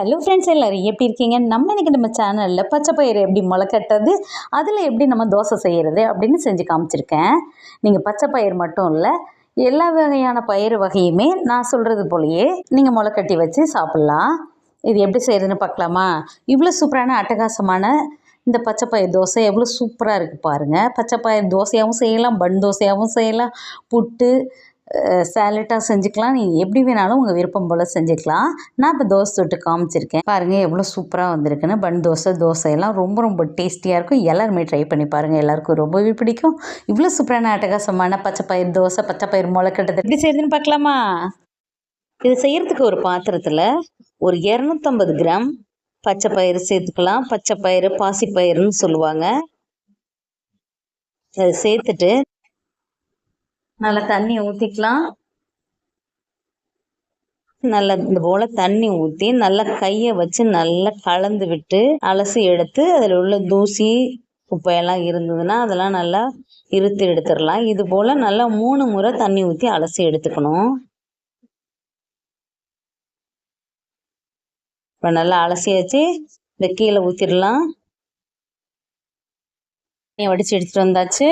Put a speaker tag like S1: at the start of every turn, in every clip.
S1: Hello friends எல்லோரும் எப்படி இருக்கீங்க? நம்ம இன்றைக்கி நம்ம சேனலில் பச்சை பயிறு எப்படி முளைக்கட்டுறது அதில் எப்படி நம்ம தோசை செய்கிறது அப்படின்னு செஞ்சு காமிச்சிருக்கேன். நீங்கள் பச்சை பயிர் மட்டும் இல்லை எல்லா வகையான பயிறு வகையுமே நான் சொல்கிறது போலயே நீங்கள் முளைக்கட்டி வச்சு சாப்பிட்லாம். இது எப்படி செய்கிறதுன்னு பார்க்கலாமா? இவ்வளோ சூப்பரான அட்டகாசமான இந்த பச்சைப்பயிர் தோசை எவ்வளோ சூப்பராக இருக்குது பாருங்கள் பச்சைப்பயிர் தோசையாகவும் செய்யலாம் பன் தோசையாகவும் செய்யலாம் புட்டு சேலட்டாக செஞ்சுக்கலாம். நீங்கள் எப்படி வேணாலும் உங்கள் விருப்பம் போல் செஞ்சுக்கலாம். நான் இப்போ தோசை தொட்டு காமிச்சிருக்கேன். பாருங்கள் எவ்வளோ சூப்பராக வந்திருக்குன்னு. பன் தோசை தோசை எல்லாம் ரொம்ப ரொம்ப டேஸ்டியாக இருக்கும். எல்லாருமே ட்ரை பண்ணி பாருங்கள் எல்லாருக்கும் ரொம்பவே பிடிக்கும். இவ்வளோ சூப்பரான அட்டகாசமான பச்சை பயிர் தோசை பச்சை பயிர் முளைக்கட்டது எப்படி செய்யுதுன்னு பார்க்கலாமா? இது செய்கிறதுக்கு ஒரு பாத்திரத்தில் ஒரு இரநூத்தம்பது கிராம் பச்சை பயிறு சேர்த்துக்கலாம். பச்சை பயிறு பாசிப்பயிறுன்னு சொல்லுவாங்க. அதை சேர்த்துட்டு நல்லா தண்ணி ஊற்றிக்கலாம் நல்லா இந்த போல் தண்ணி ஊற்றி நல்லா கையை வச்சு நல்லா கலந்து விட்டு அலசி எடுத்து அதில் உள்ள தூசி குப்பையெல்லாம் இருந்ததுன்னா அதெல்லாம் நல்லா இருத்து எடுத்துடலாம். இது போல் நல்லா மூணு முறை தண்ணி ஊற்றி அலசி எடுத்துக்கணும். இப்போ நல்லா அலசியாச்சு. இந்த கீழே ஊற்றிடலாம் வடித்து எடுத்துகிட்டு வந்தாச்சு.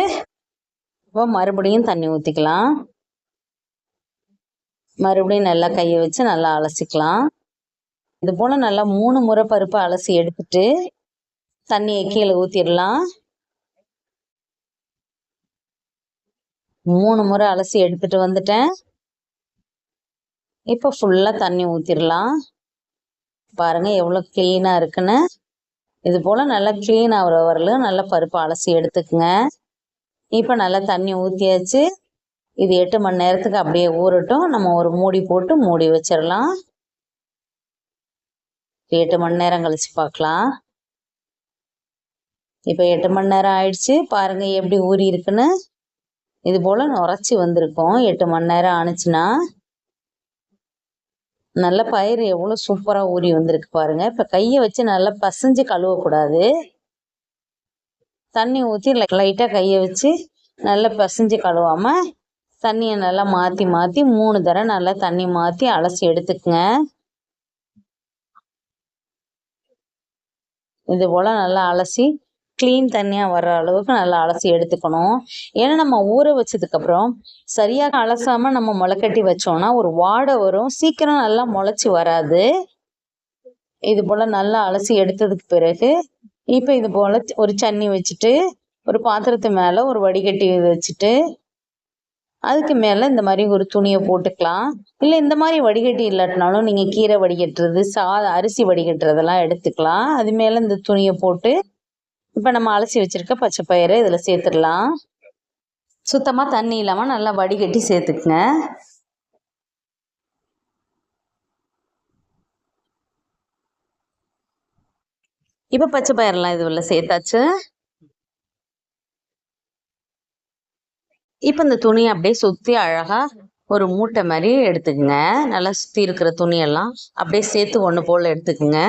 S1: இப்போ மறுபடியும் தண்ணி ஊற்றிக்கலாம் மறுபடியும் நல்லா கையை வச்சு நல்லா அலசிக்கலாம். இது போல் நல்லா மூணு முறை பருப்பை அலசி எடுத்துட்டு தண்ணியை கீழே ஊற்றிடலாம் மூணு முறை அலசி எடுத்துட்டு வந்துட்டேன். இப்போ ஃபுல்லாக தண்ணி ஊற்றிடலாம் பாருங்கள் எவ்வளோ க்ளீனாக இருக்குன்னு. இது போல் நல்லா க்ளீன் ஆகிற வரலும் நல்லா பருப்பு அலசி எடுத்துக்குங்க. இப்போ நல்லா தண்ணி ஊற்றியாச்சு இது எட்டு மணி நேரத்துக்கு அப்படியே ஊறட்டும். நம்ம ஒரு மூடி போட்டு மூடி வச்சிடலாம். எட்டு மணி நேரம் கழிச்சு பார்க்கலாம். இப்போ எட்டு மணி நேரம் ஆயிடுச்சு. பாருங்க எப்படி ஊறி இருக்குன்னு. இது போல் நுரைச்சி வந்திருக்கும். எட்டு மணி நேரம் ஆணுச்சுன்னா. நல்ல பயிர் எவ்வளோ சூப்பராக ஊறி வந்திருக்கு பாருங்க. இப்போ கையை வச்சு நல்லா பசைஞ்சு கழுவக்கூடாது. தண்ணி ஊற்றி லைட்டாக கையை வச்சு நல்லா பசைஞ்சு கழுவாமல் தண்ணியை நல்லா மாற்றி மாற்றி மூணு தடவை நல்லா தண்ணி மாற்றி அலசி எடுத்துக்கங்க. இது போல் நல்லா அலசி க்ளீன் தண்ணியாக வர்ற அளவுக்கு நல்லா அலசி எடுத்துக்கணும். ஏன்னா நம்ம ஊற வச்சதுக்கப்புறம் சரியாக அலசாமல் நம்ம முளைக்கட்டி வச்சோம்னா ஒரு வாடை வரும். சீக்கிரம் நல்லா முளைச்சி வராது. இது போல் நல்லா அலசி எடுத்ததுக்கு பிறகு இப்போ இது போல் ஒரு சன்னி வச்சுட்டு ஒரு பாத்திரத்து மேலே ஒரு வடிகட்டி வச்சுட்டு அதுக்கு மேலே இந்த மாதிரி ஒரு துணியை போட்டுக்கலாம். இல்லை இந்த மாதிரி வடிகட்டி இல்லாட்டினாலும் நீங்கள் கீரை வடிகட்டுறது சா அரிசி வடிகட்டுறதெல்லாம் எடுத்துக்கலாம். அது மேலே இந்த துணியை போட்டு இப்போ நம்ம அலசி வச்சுருக்க பச்சை பயிரை இதில் சேர்த்துடலாம். சுத்தமாக தண்ணி இல்லாமல் நல்லா வடிகட்டி சேர்த்துக்குங்க. இப்போ பச்சை பயிரெல்லாம் இது உள்ள சேர்த்தாச்சு. இப்போ இந்த துணியை அப்படியே சுற்றி அழகாக ஒரு மூட்டை மாதிரி எடுத்துக்கோங்க. நல்லா சுற்றி இருக்கிற துணியெல்லாம் அப்படியே சேர்த்து ஒன்று போல் எடுத்துக்கோங்க.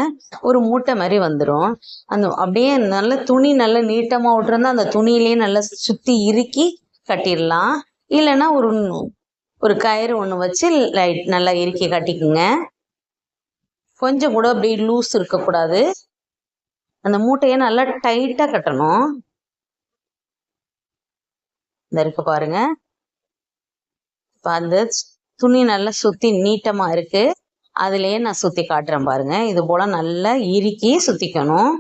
S1: ஒரு மூட்டை மாதிரி வந்துடும் அந்த அப்படியே நல்ல துணி நல்லா நீட்டமாக விட்டுருந்தா அந்த துணியிலே நல்லா சுற்றி இறுக்கி கட்டிடலாம். இல்லைன்னா ஒரு ஒரு கயிறு ஒன்று வச்சு லைட் நல்லா இறுக்கி கட்டிக்குங்க. கொஞ்சம் கூட அப்படியே லூஸ் இருக்கக்கூடாது. அந்த மூட்டையை நல்லா டைட்டாக கட்டணும். இந்த இருக்கு பாருங்க. இப்போ அந்த துணி நல்லா சுற்றி நீட்டமாக இருக்கு. அதுலேயே நான் சுற்றி காட்டுறேன் பாருங்க. இது போல் நல்லா இறுக்கி சுற்றிக்கணும்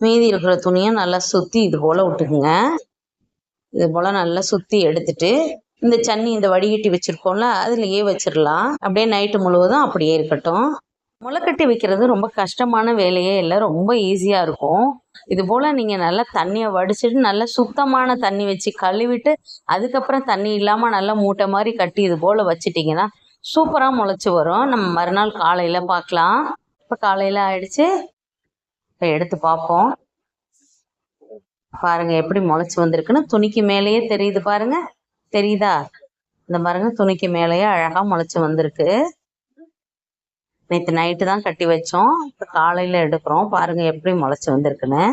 S1: மீதி இருக்கிற துணியை நல்லா சுற்றி இது போல் விட்டுக்குங்க. இது போல் நல்லா சுற்றி எடுத்துட்டு இந்த சன்னி இந்த வடிகட்டி வச்சுருக்கோம்ல அதுலேயே வச்சிடலாம் அப்படியே நைட்டு முழுவதும் அப்படியே இருக்கட்டும். முளைக்கட்டி வைக்கிறது ரொம்ப கஷ்டமான வேலையே இல்லை ரொம்ப ஈஸியாக இருக்கும். இது போல் நீங்கள் நல்லா தண்ணியை வடிச்சிட்டு நல்லா சுத்தமான தண்ணி வச்சு கழுவிட்டு அதுக்கப்புறம் தண்ணி இல்லாமல் நல்லா மூட்டை மாதிரி கட்டி இது போல் வச்சிட்டிங்கன்னா சூப்பராக முளைச்சி வரும். நம்ம மறுநாள் காலையில் பார்க்கலாம். இப்போ காலையில் ஆயிடுச்சு. இப்போ எடுத்து பார்ப்போம். பாருங்கள் எப்படி முளைச்சி வந்திருக்குன்னு. துணிக்கு மேலேயே தெரியுது பாருங்கள் தெரியுதா? இந்த பாருங்க துணிக்கு மேலேயே அழகா முளைச்சி வந்திருக்கு. நேற்று நைட்டு தான் கட்டி வச்சோம். இப்போ காலையில் எடுக்கிறோம். பாருங்க எப்படி முளைச்சி வந்திருக்குன்னு.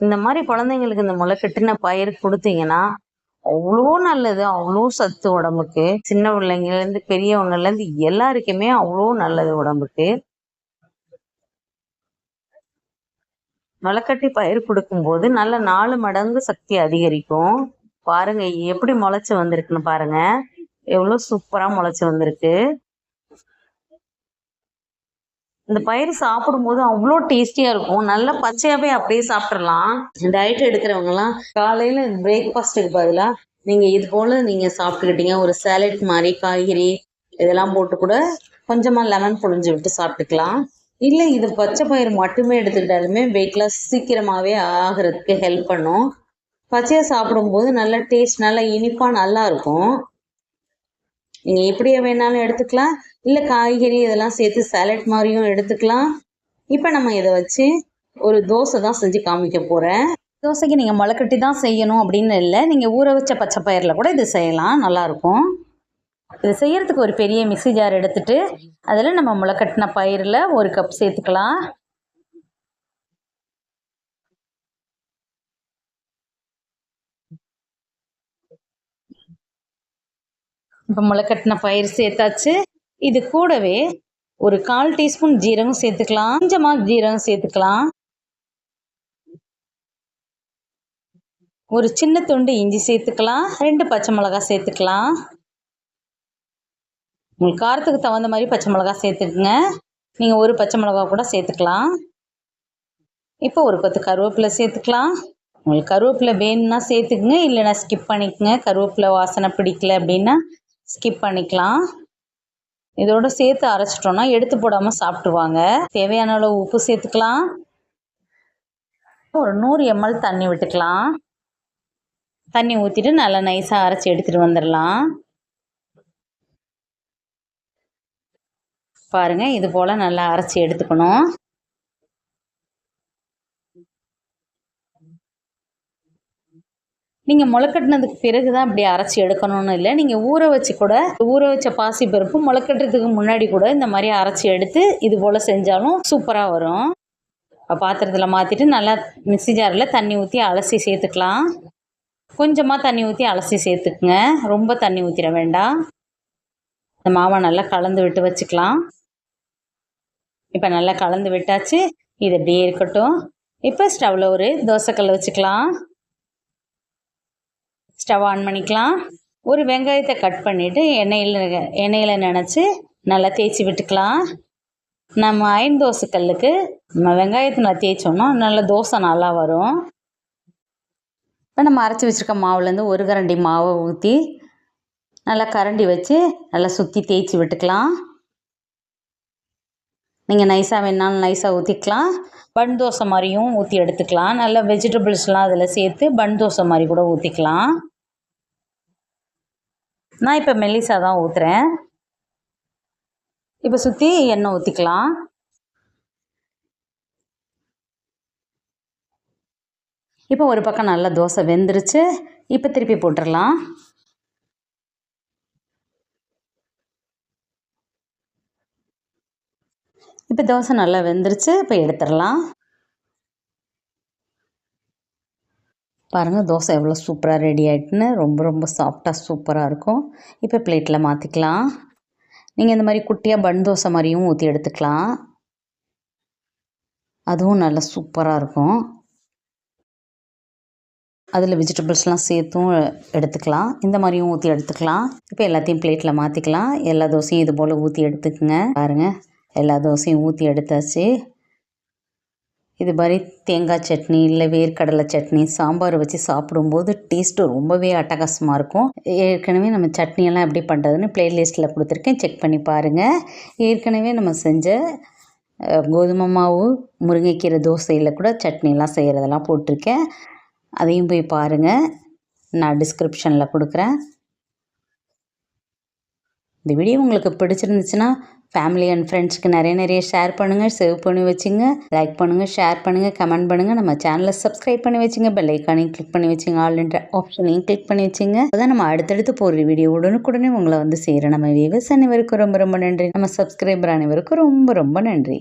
S1: இந்த மாதிரி குழந்தைங்களுக்கு இந்த முளை கட்டின பயிர் கொடுத்தீங்கன்னா அவ்வளோ நல்லது அவ்வளோ சத்து உடம்புக்கு. சின்ன பிள்ளைங்கலேருந்து பெரியவங்கலேருந்து எல்லாருக்குமே அவ்வளோ நல்லது உடம்புக்கு. முளைக்கட்டி பயிர் கொடுக்கும்போது நல்ல நாலு மடங்கு சக்தி அதிகரிக்கும். பாருங்க எப்படி முளைச்சு வந்திருக்குன்னு பாருங்க. எவ்வளோ சூப்பராக முளைச்சு வந்திருக்கு. இந்த பயிர் சாப்பிடும்போது அவ்வளோ டேஸ்டியா இருக்கும். நல்லா பச்சையாகவே அப்படியே சாப்பிட்றலாம் டயட் எடுக்கிறவங்கலாம் காலையில பிரேக்ஃபாஸ்ட்டுக்கு பதிலாக நீங்கள் இது போல நீங்கள் சாப்பிட்டுக்கிட்டீங்க. ஒரு சேலட் மாதிரி காய்கறி இதெல்லாம் போட்டு கூட கொஞ்சமாக லெமன் புழிஞ்சு விட்டு சாப்பிட்டுக்கலாம். இல்லை இது பச்சை பயிர் மட்டுமே எடுத்துக்கிட்டாலுமே வெயிட் லாஸ் சீக்கிரமாகவே ஆகிறதுக்கு ஹெல்ப் பண்ணும். பச்சையாக சாப்பிடும்போது நல்லா டேஸ்ட் நல்லா இனிப்பாக நல்லா இருக்கும். நீங்கள் எப்படியே வேணாலும் எடுத்துக்கலாம். இல்லை காய்கறி இதெல்லாம் சேர்த்து சாலட் மாதிரியும் எடுத்துக்கலாம். இப்போ நம்ம இதை வச்சு ஒரு தோசை தான் செஞ்சு காமிக்க போகிறேன் தோசைக்கு நீங்கள் முளைக்கட்டி தான் செய்யணும் அப்படின்னு இல்லை நீங்கள் ஊற வச்ச பச்சை பயிரில் கூட இது செய்யலாம். நல்லாயிருக்கும் இது செய்கிறதுக்கு ஒரு பெரிய மிக்சி ஜார் எடுத்துட்டு அதில் நம்ம முளைக்கட்டின பயிரில் ஒரு கப் சேர்த்துக்கலாம். இப்போ முளைக்கட்டின பயிர் சேர்த்தாச்சு. இது கூடவே ஒரு கால் டீஸ்பூன் ஜீரகம் சேர்த்துக்கலாம். கொஞ்சமாக ஜீரகம் சேர்த்துக்கலாம். ஒரு சின்ன துண்டு இஞ்சி சேர்த்துக்கலாம். ரெண்டு பச்சை மிளகா சேர்த்துக்கலாம். உங்களுக்கு காரத்துக்கு தகுந்த மாதிரி பச்சை மிளகா சேர்த்துக்குங்க. நீங்கள் ஒரு பச்சை மிளகா கூட சேர்த்துக்கலாம். இப்போ ஒரு கொத்து கருவேப்பிலை சேர்த்துக்கலாம். உங்களுக்கு கருவேப்பிலை வேணும்னா சேர்த்துக்குங்க. இல்லைன்னா ஸ்கிப் பண்ணிக்கோங்க. கருவேப்பிலை வாசனை பிடிக்கல அப்படின்னா ஸ்கிப் பண்ணிக்கலாம். இதோட சேர்த்து அரைச்சிட்டோன்னா எடுத்து போடாமல் சாப்பிடுவாங்க தேவையான அளவு உப்பு சேர்த்துக்கலாம். ஒரு நூறு எம்எல் தண்ணி விட்டுக்கலாம். தண்ணி ஊற்றிட்டு நல்லா நைஸாக அரைச்சி எடுத்துகிட்டு வந்துடலாம். பாருங்கள் இது போல் நல்லா அரைச்சி எடுத்துக்கணும். நீங்கள் முளைக்கட்டினதுக்கு பிறகு தான் இப்படி அரைச்சி எடுக்கணும்னு இல்லை. நீங்கள் ஊற வச்சு கூட ஊற வச்ச பாசி பருப்பு முளைக்கட்டுறதுக்கு முன்னாடி கூட இந்த மாதிரி அரைச்சி எடுத்து இது போல் செஞ்சாலும் சூப்பராக வரும். இப்போ பாத்திரத்தில் மாற்றிட்டு நல்லா மிக்சி ஜாரில் தண்ணி ஊற்றி அலசி சேர்த்துக்கலாம். கொஞ்சமாக தண்ணி ஊற்றி அலசி சேர்த்துக்குங்க. ரொம்ப தண்ணி ஊற்றிட வேண்டாம். இந்த மாவை நல்லா கலந்து விட்டு வச்சுக்கலாம். இப்போ நல்லா கலந்து விட்டாச்சு. இது அப்படியே இருக்கட்டும். இப்போ ஸ்டவ்வில் ஒரு தோசைக்கல் வச்சுக்கலாம். ஸ்டவ் ஆன் பண்ணிக்கலாம். ஒரு வெங்காயத்தை கட் பண்ணிவிட்டு எண்ணெயில் எண்ணெயில் நினச்சி நல்லா தேய்ச்சி விட்டுக்கலாம். நம்ம அயன் தோசை கல்லுக்கு நம்ம நல்லா தேய்ச்சோம்னா நல்ல தோசை நல்லா வரும். இப்போ நம்ம அரைச்சி வச்சுருக்க மாவுலேருந்து ஒரு கரண்டி மாவை ஊற்றி நல்லா கரண்டி வச்சு நல்லா சுற்றி தேய்ச்சி விட்டுக்கலாம். நீங்கள் நைஸாக வேணாலும் நைஸாக ஊற்றிக்கலாம் பன் தோசை மாதிரியும் ஊற்றி எடுத்துக்கலாம். நல்லா வெஜிடபிள்ஸ்லாம் அதில் சேர்த்து பன் தோசை மாதிரி கூட ஊற்றிக்கலாம் நான் இப்போ மெல்லிசா தான் ஊற்றுறேன் இப்போ சுற்றி எண்ணெய் ஊற்றிக்கலாம் இப்போ ஒரு பக்கம் நல்லா தோசை வெந்துருச்சு. இப்போ திருப்பி போட்டுடலாம் இப்போ தோசை நல்லா வெந்துருச்சு இப்போ எடுத்துடலாம். பாருங்கள் தோசை எவ்வளோ சூப்பராக ரெடி ஆகிட்டுன்னு ரொம்ப ரொம்ப சாஃப்டாக சூப்பராக இருக்கும். இப்போ பிளேட்டில் மாற்றிக்கலாம் நீங்கள் இந்த மாதிரி குட்டியாக பன் தோசை மாதிரியும் ஊற்றி எடுத்துக்கலாம். அதுவும் நல்லா சூப்பராக இருக்கும். அதில் வெஜிடபிள்ஸ்லாம் சேர்த்தும் எடுத்துக்கலாம். இந்த மாதிரியும் ஊற்றி எடுத்துக்கலாம். இப்போ எல்லாத்தையும் பிளேட்டில் மாற்றிக்கலாம் எல்லா தோசையும் இது போல் ஊற்றி எடுத்துக்கோங்க. பாருங்கள் எல்லா தோசையும் ஊற்றி எடுத்தாச்சு. இது மாதிரி தேங்காய் சட்னி இல்லை வேர்க்கடலை சட்னி சாம்பார் வச்சு சாப்பிடும்போது டேஸ்ட்டு ரொம்பவே அட்டகாசமாக இருக்கும். ஏற்கனவே நம்ம சட்னியெல்லாம் எப்படி பண்ணுறதுன்னு ப்ளேலிஸ்ட்டில் கொடுத்துருக்கேன். செக் பண்ணி பாருங்கள் ஏற்கனவே நம்ம செஞ்ச கோதுமை மாவு முருங்கைக்கீரை தோசையில் கூட சட்னிலாம் செய்கிறதெல்லாம் போட்டிருக்கேன். அதையும் போய் பாருங்கள் நான் டிஸ்கிரிப்ஷனில் கொடுக்குறேன். இந்த வீடியோ உங்களுக்கு பிடிச்சிருந்துச்சுன்னா ஃபேமிலி அண்ட் ஃப்ரெண்ட்ஸ்க்கு நிறைய நிறைய ஷேர் பண்ணுங்கள் சேவ் பண்ணி வச்சுங்க லைக் பண்ணுங்கள் ஷேர் பண்ணுங்கள் கமெண்ட் பண்ணுங்கள் நம்ம சேனலை சப்ஸ்கிரைப் பண்ணி வச்சுங்க பெல் ஐக்கானையும் கிளிக் பண்ணி வச்சுங்க ஆல்ன்ற ஆப்ஷனையும் கிளிக் பண்ணி வச்சுங்க. அதான் நம்ம அடுத்தடுத்து போகிற வீடியோ உடனுக்குடனே உங்களை வந்து செய்கிற நம்ம விவசாய அனைவருக்கும் ரொம்ப ரொம்ப நன்றி. நம்ம சப்ஸ்கிரைபர் அனைவருக்கும் ரொம்ப ரொம்ப நன்றி.